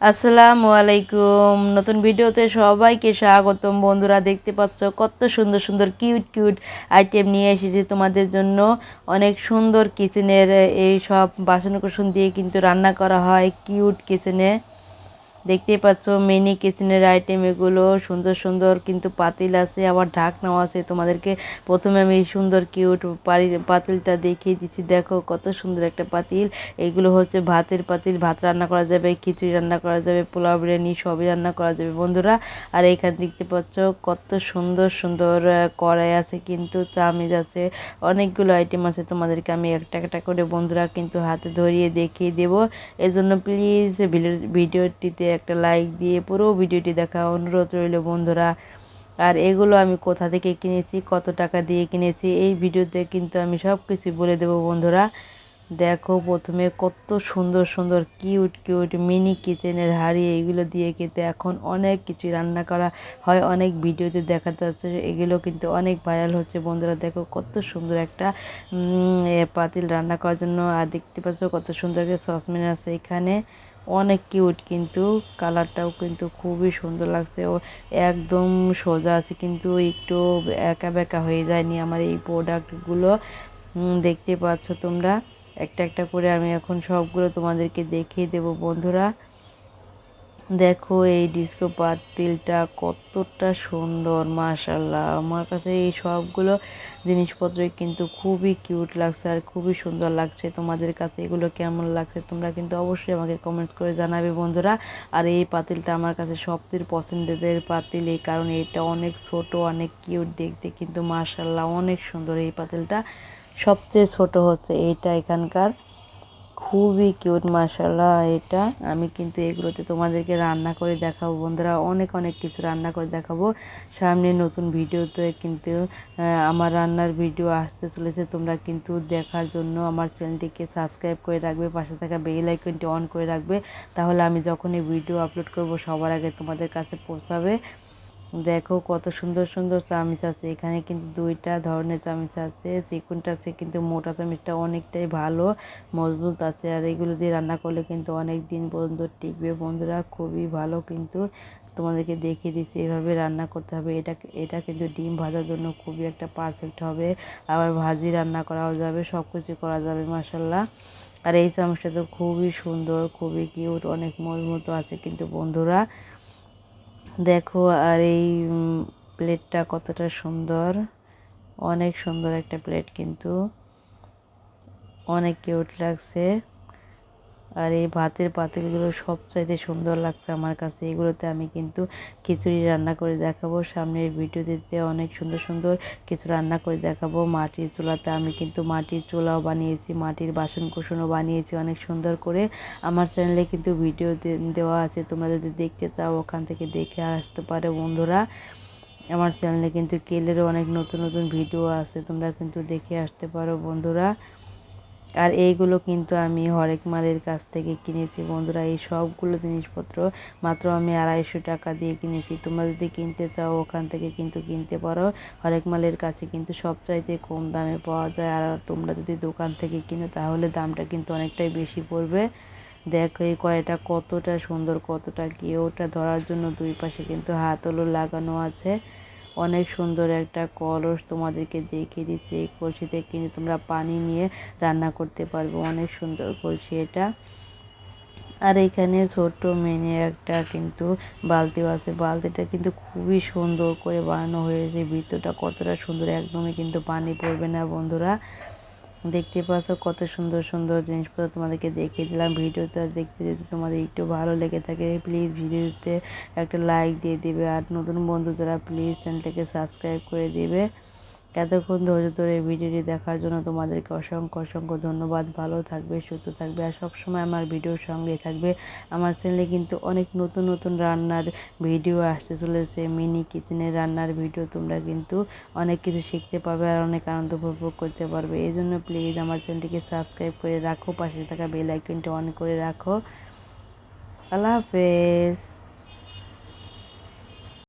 আসসালামু আলাইকুম। নতুন ভিডিওতে সবাইকে স্বাগতম। বন্ধুরা, দেখতে পাচ্ছ কত সুন্দর সুন্দর, কিউট কিউট আইটেম নিয়ে এসেছি তোমাদের জন্য। অনেক সুন্দর কিচেনের এই সব বাসন কুসন দিয়ে কিন্তু রান্না করা হয় কিউট কিচেনে দেখতেই পাচ্ছ মিনি কিচেনের আইটেম এগুলো, সুন্দর সুন্দর কিন্তু পাতিল আছে, আবার ঢাকনাও আছে। তোমাদেরকে প্রথমে আমি সুন্দর কিউট পাতিলটা দেখিয়ে দিচ্ছি। দেখো কত সুন্দর একটা পাতিল। এগুলো হচ্ছে ভাতের পাতিল। ভাত রান্না করা যাবে, খিচুড়ি রান্না করা যাবে, পোলাও বিরিয়ানি সবই রান্না করা যাবে, বন্ধুরা। আর এখানে দেখতে পাচ্ছ কত সুন্দর সুন্দর কড়াই আছে কিন্তু চামিজ আছে। অনেকগুলো আইটেম আছে তোমাদেরকে আমি একটা একটা করে, বন্ধুরা, কিন্তু হাতে ধরিয়ে দেখিয়ে দেবো। এজন্য প্লিজ ভিডিওটিতে একটা লাইক দিয়ে পুরো ভিডিওটি দেখা অনুরোধ রইল বন্ধুরা। আর এগুলো আমি কোথা থেকে কিনেছি, কত টাকা দিয়ে কিনেছি, এই ভিডিওতে কিন্তু আমি সব কিছু বলে দেবো বন্ধুরা। দেখো প্রথমে কত সুন্দর সুন্দর কিউট কিউট মিনি কিচেনের হাড়ি, এগুলো দিয়ে কিন্তু এখন অনেক কিছু রান্না করা হয়, অনেক ভিডিওতে দেখা যাচ্ছে এগুলো কিন্তু অনেক ভাইরাল হচ্ছে বন্ধুরা। দেখো কত সুন্দর একটা পাতিল রান্না করার জন্য, আর দেখতে পাচ্ছ কত সুন্দর একটা সসম্যান আছে এখানে। অনেক কিউট কিন্তু কালারটাও কিন্তু খুবই সুন্দর লাগছে। ও একদম সোজা আছে কিন্তু একটু একা বেঁকা হয়ে যায়নি আমার এই প্রোডাক্টগুলো দেখতে পাচ্ছ তোমরা? একটা একটা করে আমি এখন সবগুলো তোমাদেরকে দেখিয়ে দেব বন্ধুরা। দেখো এই ডিস্কো পাতিলটা কতটা সুন্দর মাশাল্লাহ আমার কাছে এই সবগুলো জিনিসপত্র কিন্তু খুবই কিউট লাগছে আর খুবই সুন্দর লাগছে। তোমাদের কাছে এগুলো কেমন লাগছে তোমরা কিন্তু অবশ্যই আমাকে কমেন্ট করে জানাবে বন্ধুরা। আর এই পাতিলটা আমার কাছে সবচেয়ে পছন্দের পাতিল এই কারণে এটা অনেক ছোট, অনেক কিউট দেখতে কিন্তু মাশাল্লাহ অনেক সুন্দর এই পাতিলটা। সবচেয়ে ছোট হচ্ছে এইটা এখানকার। খুবই কিউট মাসাল্লাহ এটা আমি কিন্তু এগুলোতে তোমাদেরকে রান্না করে দেখাবো। বন্ধুরা, অনেক অনেক কিছু রান্না করে দেখাবো। সামনে নতুন ভিডিওতে কিন্তু আমার রান্নার ভিডিও আসতে চলেছে। তোমরা কিন্তু দেখার জন্য আমার চ্যানেলটিকে সাবস্ক্রাইব করে রাখবে, পাশে থাকা বেল আইকনটি অন করে রাখবে। তাহলে আমি যখনই ভিডিও আপলোড করব, সবার আগে তোমাদের কাছে পৌঁছাবে। দেখো কত সুন্দর সুন্দর চামচ আছে। এখানে কিন্তু দুইটা ধরনের চামচ আছে। চিকুনটা আছে কিন্তু মোটা চামচটা অনেকটাই ভালো, মজবুত আছে। আর এগুলো দিয়ে রান্না করলে কিন্তু অনেক দিন পর্যন্ত টিকবে বন্ধুরা, খুবই ভালো কিন্তু। তোমাদেরকে দেখিয়ে দিচ্ছি এভাবে রান্না করতে হবে। এটা এটা কিন্তু ডিম ভাজার জন্য খুবই একটা পারফেক্ট হবে। আবার ভাজি রান্না করাও যাবে সব কিছু করা যাবে মাসাল্লাহ আর এই চামচটা তো খুবই সুন্দর, খুবই কিউট অনেক মজবুত আছে কিন্তু বন্ধুরা। দেখো আর এই প্লেটটা কতটা সুন্দর। অনেক সুন্দর একটা প্লেট কিন্তু। অনেক কিউট লাগছে। আর এই ভাতের পাতিলগুলো সবচাইতে সুন্দর লাগছে আমার কাছে। এগুলোতে আমি কিন্তু খিচুড়ি রান্না করে দেখাবো। সামনের ভিডিওতে অনেক সুন্দর সুন্দর কিছু রান্না করে দেখাবো। মাটির চুলাতে আমি কিন্তু মাটির চুলাও বানিয়েছি, মাটির বাসন কুসনও বানিয়েছি অনেক সুন্দর করে। আমার চ্যানেলে কিন্তু ভিডিও দেওয়া আছে, তোমরা যদি দেখতে চাও ওখান থেকে দেখে আসতে পারো বন্ধুরা। আমার চ্যানেলে কিন্তু কেলেরও অনেক নতুন নতুন ভিডিও আছে, তোমরা কিন্তু দেখে আসতে পারো বন্ধুরা। আর এইগুলো কিন্তু আমি হরেক মালের কাছ থেকে কিনেছি। বন্ধুরা, এই সবগুলো জিনিসপত্র মাত্র আমি আড়াইশো টাকা দিয়ে কিনেছি। তোমরা যদি কিনতে চাও, ওখান থেকে কিন্তু কিনতে পারো। হরেক মালের কাছে কিন্তু সবচাইতে কম দামে পাওয়া যায়। আর তোমরা যদি দোকান থেকে কিনো, তাহলে দামটা কিন্তু অনেকটাই বেশি পড়বে। দেখো এই কড়াইটা কতটা সুন্দর, কতটা কি? ওটা ধরার জন্য দুই পাশে কিন্তু হাতলও লাগানো আছে। অনেক সুন্দর একটা কলস তোমাদেরকে দেখিয়ে দিচ্ছি। এই কলসিতে কিন্তু তোমরা পানি নিয়ে রান্না করতে পারবে। অনেক সুন্দর কলসি এটা। আর এখানে ছোট্ট মেনে একটা কিন্তু বালতিও আছে। বালতিটা কিন্তু খুবই সুন্দর করে বানানো হয়েছে। ভিতরটা কতটা সুন্দর, একদমই কিন্তু পানি পড়বে না বন্ধুরা। দেখতে পাচ্ছ কত সুন্দর সুন্দর জিনিসপত্র তোমাদেরকে দেখিয়ে দিলাম। ভিডিওটা দেখতে যদি তোমাদের একটু ভালো লেগে থাকে প্লিজ ভিডিওতে একটা লাইক দিয়ে দিবে। আর নতুন বন্ধু যারা প্লিজ চ্যানেলটাকে সাবস্ক্রাইব করে দিবে। এতক্ষণ ধৈর্য ধরে ভিডিওটি দেখার জন্য তোমাদেরকে অসংখ্য অসংখ্য ধন্যবাদ। ভালো থাকবে, সুস্থ থাকবে আর সবসময় আমার ভিডিওর সঙ্গে থাকবে। আমার চ্যানেলে কিন্তু অনেক নতুন নতুন রান্নার ভিডিও আসতে চলেছে মিনি কিচেনের রান্নার ভিডিও তোমরা কিন্তু অনেক কিছু শিখতে পারবে আর অনেক আনন্দ উপভোগ করতে পারবে। এই জন্য প্লিজ আমার চ্যানেলটিকে সাবস্ক্রাইব করে রাখো, পাশে থাকা বেল আইকনটি অন করে রাখো। আল্লাহ হাফেজ।